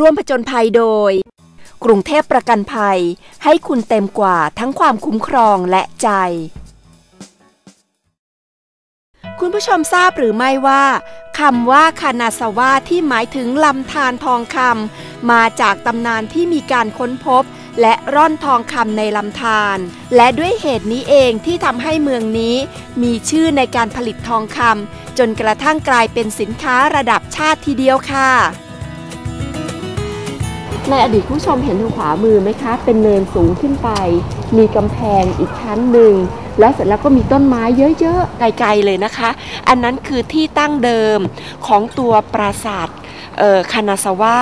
ร่วมผจญภัยโดย กรุงเทพประกันภัย ให้คุณเต็มกว่าทั้งความคุ้มครองและใจ คุณผู้ชมทราบหรือไม่ว่าคำว่าคานาสวาที่หมายถึงลำธารทองคำมาจากตำนานที่มีการค้นพบ และร่อนทองคำในลำธารและด้วยเหตุนี้เองที่ทำให้เมืองนี้ มีชื่อในการผลิตทองคำจนกระทั่งกลายเป็นสินค้าระดับชาติทีเดียวค่ะ ในอดีตผู้ชมเห็นทางขวามือไหมคะ เป็นเนินสูงขึ้นไป มีกำแพงอีกชั้นหนึ่ง แล้วเสร็จแล้วก็มีต้นไม้เยอะๆ ไกลๆเลยนะคะ อันนั้นคือที่ตั้งเดิมของตัวปราสาทคานาซาวะ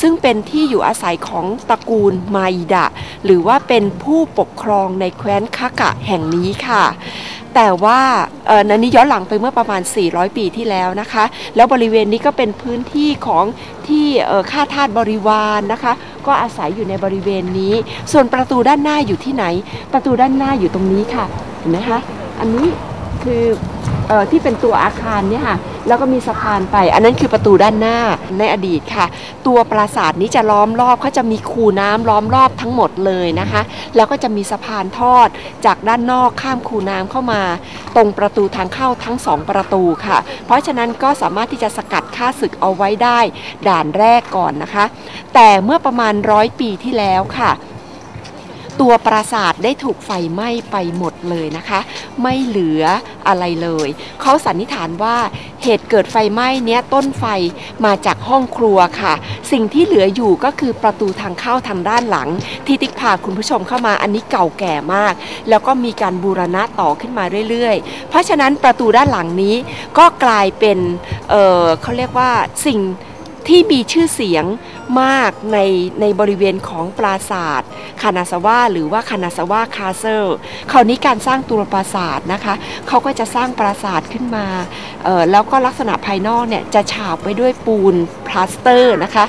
ซึ่งเป็นที่อยู่อาศัยของตระกูลมาอิดะ หรือว่าเป็นผู้ปกครองในแคว้นคากะแห่งนี้ค่ะ แต่ว่าเออนันนี้ย้อนหลังไปเมื่อประมาณ 400 ปีที่แล้วนะคะ แล้วบริเวณนี้ก็เป็นพื้นที่ของที่เอ่อข้าทาสบริวารนนะคะ ก็อาศัยอยู่ในบริเวณนี้ ส่วนประตูด้านหน้าอยู่ที่ไหน ประตูด้านหน้าอยู่ตรงนี้ค่ะ เห็นไหมคะอันนี้คือเอ่อที่เป็นตัวอาคารเนี่ยค่ะแล้วก็มีสะพานไป อันนั้นคือประตูด้านหน้าในอดีตค่ะ ตัวปราสาทนี้จะล้อมรอบเขาจะมีคูน้ำล้อมรอบทั้งหมดเลยนะคะ แล้วก็จะมีสะพานทอดจากด้านนอกข้ามคูน้ำเข้ามา ตรงประตูทางเข้าทั้งสองประตูค่ะ เพราะฉะนั้นก็สามารถที่จะสกัดค่าศึกเอาไว้ได้ด่านแรกก่อนนะคะ แต่เมื่อประมาณร้อยปีที่แล้วค่ะ ตัวปราสาทได้ถูกไฟไหม้ไปหมดเลยนะคะ ไม่เหลืออะไรเลย เขาสันนิษฐานว่าเหตุเกิดไฟไหม้เนี้ยต้นไฟมาจากห้องครัวค่ะ สิ่งที่เหลืออยู่ก็คือประตูทางเข้าทางด้านหลัง ที่ติ๊กพาคุณผู้ชมเข้ามาอันนี้เก่าแก่มาก แล้วก็มีการบูรณะต่อขึ้นมาเรื่อยๆ เพราะฉะนั้นประตูด้านหลังนี้ก็กลายเป็นเอ่อเขาเรียกว่าสิ่ง ที่มีชื่อเสียงมากในในบริเวณของปราสาทคานาซาวาหรือว่าคานาซาวาคาเซิลคราวนี้การสร้างตัวปราสาทนะคะเขาก็จะสร้างปราสาทขึ้นมาแล้วก็ลักษณะภายนอกเนี่ยจะฉาบไว้ด้วยปูนพลาสเตอร์นะคะ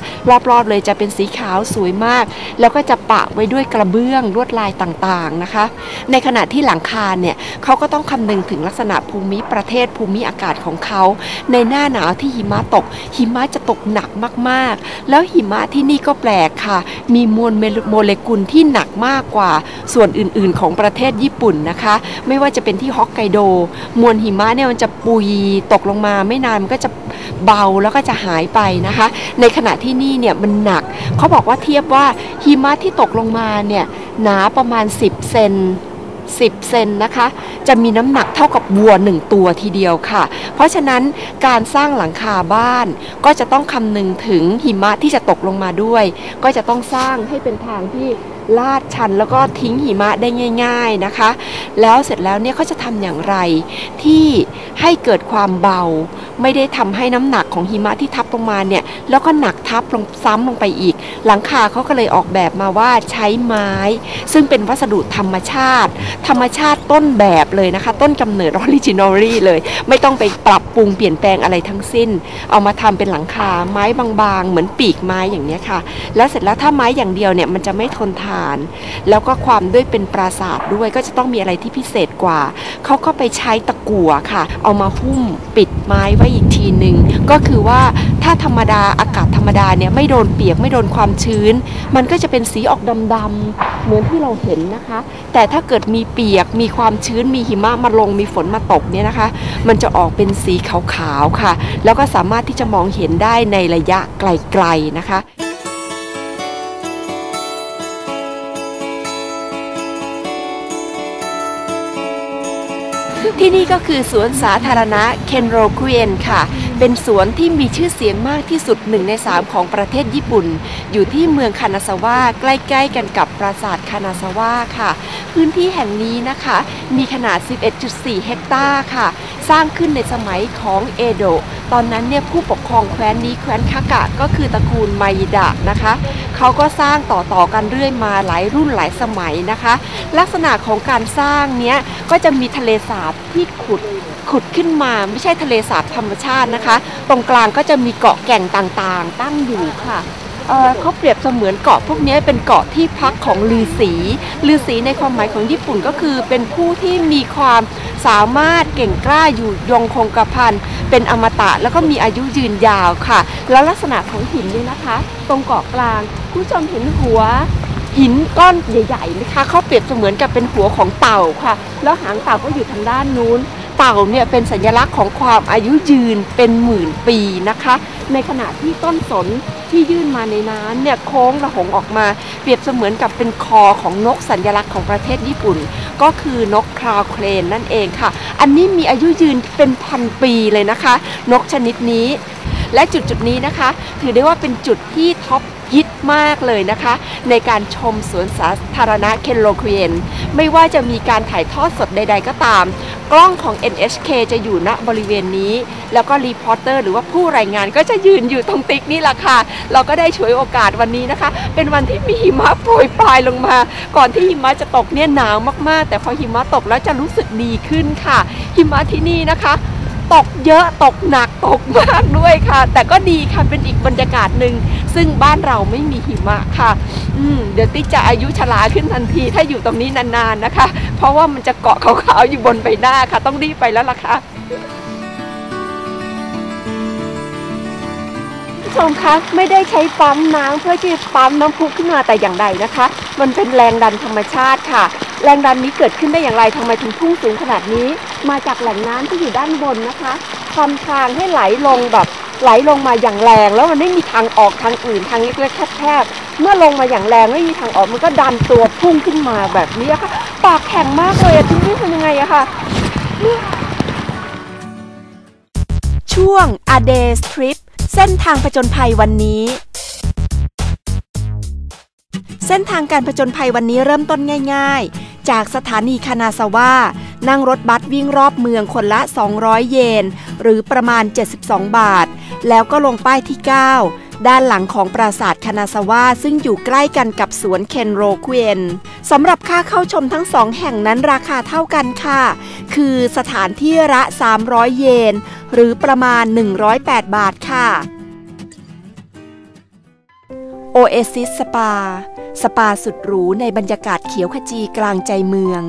รอบๆเลยจะเป็นสีขาวสวยมาก แล้วก็จะปะไว้ด้วยกระเบื้องลวดลายต่างๆนะคะ ในขณะที่หลังคาเนี่ยเขาก็ต้องคำนึงถึงลักษณะภูมิประเทศภูมิอากาศของเขา ในหน้าหนาวที่หิมะตก หิมะจะตกหนักมากๆ แล้วหิมะที่นี่ก็แปลกค่ะ มีมวลโมเลกุลที่หนักมากกว่าส่วนอื่นๆ ของประเทศญี่ปุ่นนะคะ ไม่ว่าจะเป็นที่ฮอกไกโด มวลหิมะเนี่ยมันจะปุยตกลงมาไม่นานมันก็จะเบาแล้วก็จะหายไปนะคะ ในขณะที่นี่เนี่ยมันหนัก เขาบอกว่าเทียบว่าหิมะที่ตกลงมาเนี่ยหนาประมาณ 10 เซน10 เซนนะคะ จะมีน้ำหนักเท่ากับวัวหนึ่งตัวทีเดียวค่ะ เพราะฉะนั้นการสร้างหลังคาบ้านก็จะต้องคำนึงถึงหิมะที่จะตกลงมาด้วย ก็จะต้องสร้างให้เป็นทางที่ลาดชันแล้วก็ทิ้งหิมะได้ง่าย ๆนะคะ แล้วเสร็จแล้วเนี่ยเขาจะทำอย่างไร ที่ให้เกิดความเบา ไม่ได้ทำให้น้ำหนักของหิมะที่ทับลงมาเนี่ย แล้วก็หนักทับลงซ้ำลงไปอีก หลังคาเขาก็เลยออกแบบมาว่าใช้ไม้ ซึ่งเป็นวัสดุธรรมชาติ ธรรมชาติต้นแบบเลยนะคะ ต้นกำเนิดออริจินอลี่เลย ไม่ต้องไปปรับปรุงเปลี่ยนแปลงอะไรทั้งสิ้น เอามาทำเป็นหลังคาไม้บางๆ เหมือนปีกไม้อย่างนี้ค่ะ แล้วเสร็จแล้วถ้าไม้อย่างเดียวเนี่ยมันจะไม่ทนทาน แล้วก็ความด้วยเป็นปราสาทด้วยก็จะต้องมีอะไรที่พิเศษกว่า เขาก็ไปใช้ตะกั่วค่ะ เอามาหุ้มปิดไม้ไว้อีกทีหนึ่งก็คือว่า ถ้าธรรมดาอากาศธรรมดาเนี่ยไม่โดนเปียกไม่โดนความชื้น มันก็จะเป็นสีออกดำๆเหมือนที่เราเห็นนะคะ แต่ถ้าเกิดมีเปียกมีความชื้นมีหิมะมาลงมีฝนมาตกเนี่ยนะคะ มันจะออกเป็นสีขาวๆค่ะ แล้วก็สามารถที่จะมองเห็นได้ในระยะไกลๆนะคะที่นี่ก็คือสวนสาธารณะเคนโรคุเอนค่ะ เป็นสวนที่มีชื่อเสียงมากที่สุดหนึ่งในสามของประเทศญี่ปุ่น อยู่ที่เมืองคานาซาวะใกล้ๆกันกับปราสาทคานาซาวะค่ะ พื้นที่แห่งนี้นะคะ มีขนาด 11.4 เฮกตาร์ค่ะ สร้างขึ้นในสมัยของเอโดะ ตอนนั้นเนี่ยผู้ปกครองแคว้นนี้แคว้นคากะก็คือตระกูลไมดะนะคะเขาก็สร้างต่อๆกันเรื่อยมาหลายรุ่นหลายสมัยนะคะ ลักษณะของการสร้างเนี้ยก็จะมีทะเลสาบที่ขุดขุดขึ้นมาไม่ใช่ทะเลสาบธรรมชาตินะคะ ตรงกลางก็จะมีเกาะแก่งต่างๆ ตั้งอยู่ค่ะ เขาเปรียบเสมือนเกาะพวกนี้เป็นเกาะที่พักของลือสีลือสีในความหมายของญี่ปุ่นก็คือเป็นผู้ที่มีความสามารถเก่งกล้าอยู่ยงคงกระพันเป็นอมตะแล้วก็มีอายุยืนยาวค่ะ แล้วลักษณะของหินนี่นะคะ ตรงเกาะกลางคุณผู้ชมเห็นหัวหินก้อนใหญ่ๆนะคะเขาเปรียบเสมือนกับเป็นหัวของเต่าค่ะ แล้วหางเต่าก็อยู่ทางด้านนู้น เต่าเนี่ยเป็นสัญลักษณ์ของความอายุยืนเป็นหมื่นปีนะคะ ในขณะที่ต้นสนที่ยื่นมาในน้ำเนี่ยโค้งระหงออกมา เปรียบเสมือนกับเป็นคอของนกสัญลักษณ์ของประเทศญี่ปุ่น ก็คือนกคราวเครนนั่นเองค่ะ อันนี้มีอายุยืนเป็นพันปีเลยนะคะ นกชนิดนี้ และจุดจุดนี้นะคะ ถือได้ว่าเป็นจุดที่ท็อปฮิตมากเลยนะคะ ในการชมสวนสาธารณะเคนโลควีนไม่ว่าจะมีการถ่ายทอดสดใด ๆ ก็ตาม กล้องของ NHK จะอยู่ณบริเวณนี้ แล้วก็รีพอร์เตอร์หรือว่าผู้รายงานก็จะยืนอยู่ตรงติ๊กนี่แหละค่ะ เราก็ได้ช่วยโอกาสวันนี้นะคะ เป็นวันที่มีหิมะโปรยปลายลงมา ก่อนที่หิมะจะตกเนี่ยหนาวมากๆ แต่พอหิมะตกแล้วจะรู้สึกดีขึ้นค่ะ หิมะที่นี่นะคะตกเยอะตกหนักตกมากด้วยค่ะ แต่ก็ดีค่ะเป็นอีกบรรยากาศหนึ่ง ซึ่งบ้านเราไม่มีหิมะค่ะอืมเดี๋ยวติ๊กจะอายุชราขึ้นทันที ถ้าอยู่ตรงนี้นานๆนะคะ เพราะว่ามันจะเกาะขาวๆอยู่บนใบหน้าค่ะ ต้องรีบไปแล้วล่ะค่ะผู้ชมคะไม่ได้ใช้ปั๊มน้ำเพื่อที่ปั๊มน้ำพุขึ้นมาแต่อย่างใดนะคะ มันเป็นแรงดันธรรมชาติค่ะ แรงดันนี้เกิดขึ้นได้อย่างไรทำไมถึงพุ่งสูงขนาดนี้ มาจากแหล่งน้ำที่อยู่ด้านบนนะคะทำทางให้ไหลลงแบบ ไหลลงมาอย่างแรง แล้วมันไม่มีทางออกทางอื่นทางเล็กๆแคบๆเมื่อลงมาอย่างแรงไม่มีทางออกมันก็ดันตัวพุ่งขึ้นมาแบบนี้ค่ะ ปากแข็งมากเลยอะทิ้งนี่ทำยังไงอะค่ะ ช่วง A Day's Trip เส้นทางผจญภัยวันนี้ เส้นทางการผจญภัยวันนี้เริ่มต้นง่าย ๆ จากสถานีคานาซาวะนั่งรถบัสวิ่งรอบเมืองคนละ 200 เยน หรือประมาณ 72 บาท แล้วก็ลงป้ายที่ 9 ด้านหลังของปราสาทคานาซาวะซึ่งอยู่ใกล้กันกับสวนเคนโรคเวนสำหรับค่าเข้าชมทั้งสองแห่งนั้นราคาเท่ากันค่ะ คือสถานที่ละ 300 เยน หรือประมาณ 108 บาทค่ะ Oasis Spa สปาสุดหรูในบรรยากาศเขียวขจีกลางใจเมือง